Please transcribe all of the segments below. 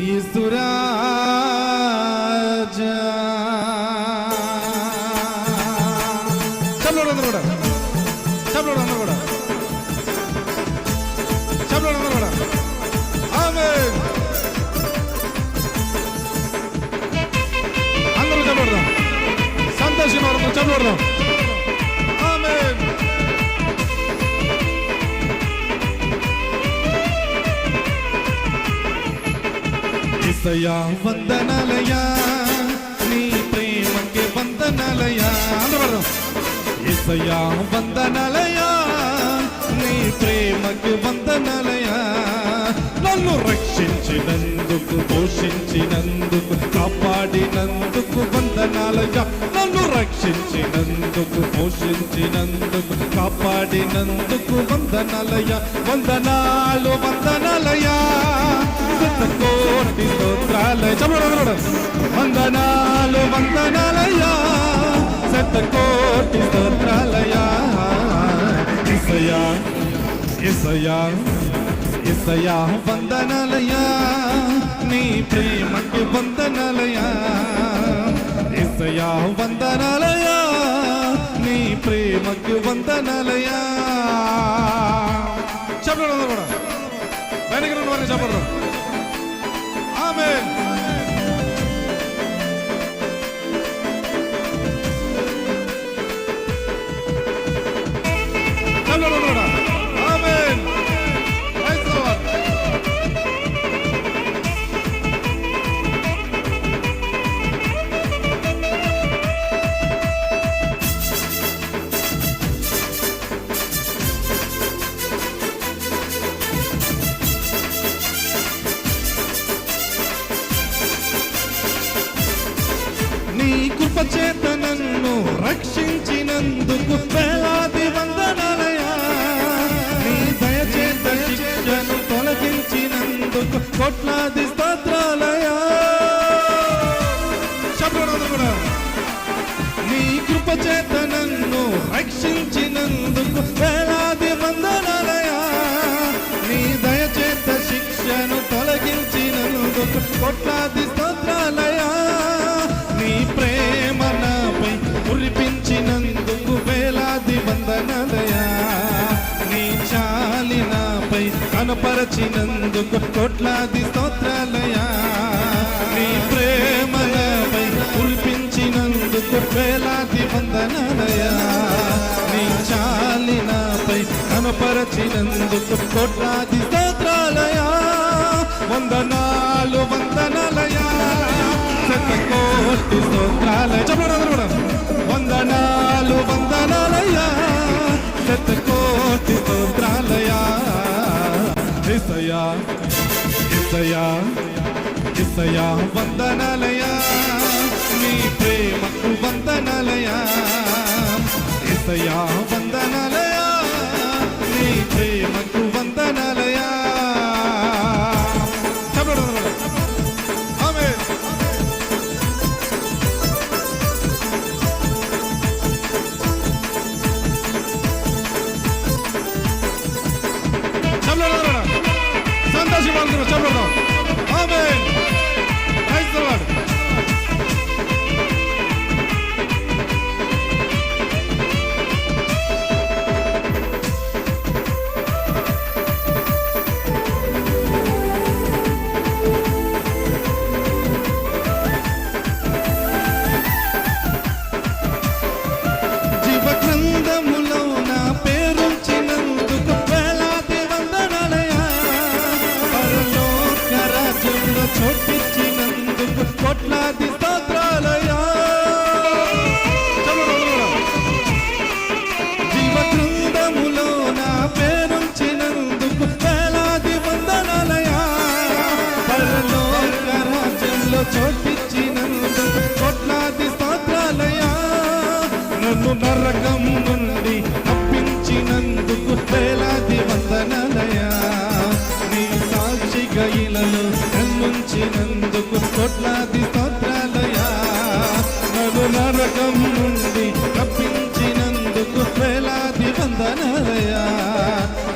ఈశ్వరాజా చప్పలు కూడా. చప్పలు అందరూ కూడా. చప్పలు అందరూ కూడా. ఆమేన్. అందరూ చప్పడదాం సంతోషం వారు చప్పడదాం ఇసయా వందనాలయా నీ ప్రేమకి వందనాలయా అందరూ ఇసయా వందనాలయా నీ ప్రేమకి వందనాలయా నన్ను రక్షించినందుకు పోషించినందుకు కాపాడినందుకు వందనాలయా నన్ను రక్షించినందుకు పోషించినందుకు కాపాడినందుకు వందనాలయ వందనాలు వందనాలయా కోటి స్తోత్రాలయ వందనాలు వందనాలయా శత కోటి స్తోత్రాలయా ఇసయా ఇసయా ఇసయా వందనాలయా నీ ప్రేమకి వందనాలయా ఇసయా వందనాలయా నీ ప్రేమకి వందనాలయా చెప్పడం కూడా. వెనక రెండు వారిని చెప్పండి. కృపచేత నన్ను రక్షించినందుకు వేలాది వందనాలయా నీ దయ శిక్షను తొలగించినందుకు కోట్లాది స్తోత్రాలయా కూడా. నీ కృప నన్ను రక్షించినందుకు వేలాది వందనాలయా నీ దయచేత శిక్షను తొలగించినందుకు కోట్లాది నాపై కనపరచినందుకు కోట్లాది స్తోత్రాలయా నీ ప్రేమలపై కురిపించినందుకు వేలాది వందనాలయా నీ చాలినపై కనపరచినందుకు కోట్లాది స్తోత్రాలయా వందనాలు వందనాలయా శత కోటి స్తోత్రాలయ ఇసయా వందనాలయా నీ నరకం నుండి తప్పించినందుకు వేలాది వందనలయ. నీ సాక్షిగా ఇలలో కన్నుంచినందుకు కోట్లాది స్తోత్రాలయ. నన్ను నరకం నుండి తప్పించినందుకు వేలాది వందనలయ.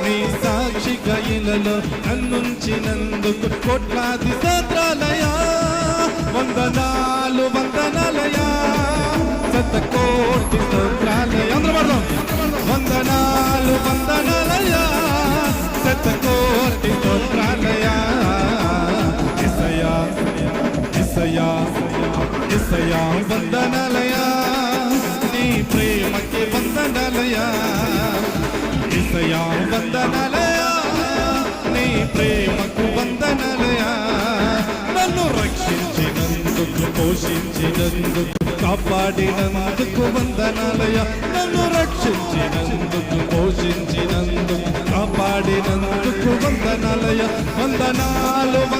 నీ సాక్షిగా ఇలలో నన్నుంచినందుకు కోట్లాది ఎసయా వందనలయా నీ ప్రేమకి వందనలయా. ఎసయా వందనలయా నీ ప్రేమకు వందనలయా. నన్ను రక్షించినందుకు పోషించినందుకు కాపాడినందుకు వందనాలయ. నన్ను రక్షించినందుకు పోషించినందుకు కాపాడినందుకు వందనాలయ. వందనాలు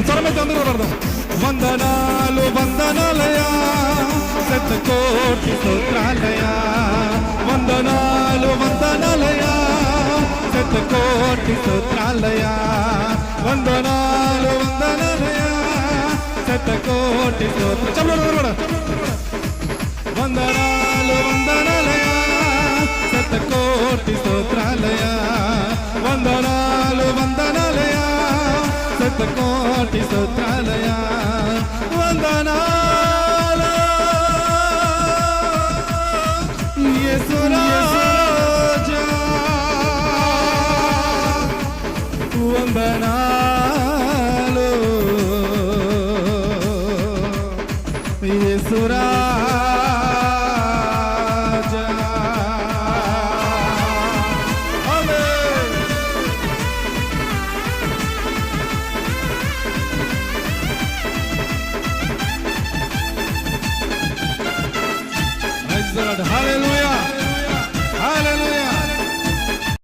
స్వరమైతే అందరూ పడదాం. వందనాలు వందనాలయా శత కోటి స్తోత్రాలయ వందనాలు వందనాలయా శత కోటి స్తోత్రాలయ వందనాలు వందనాలయా శత కోటి స్తోత్ర చెప్పండి అందరూ కూడా వందనాలు వందనాలయా శత కోటి స్తోత్రాలయ శతకోటి స్తోత్రాలయ. వందనాలు. యేసురాజా. వందనాలు. యేసురాజా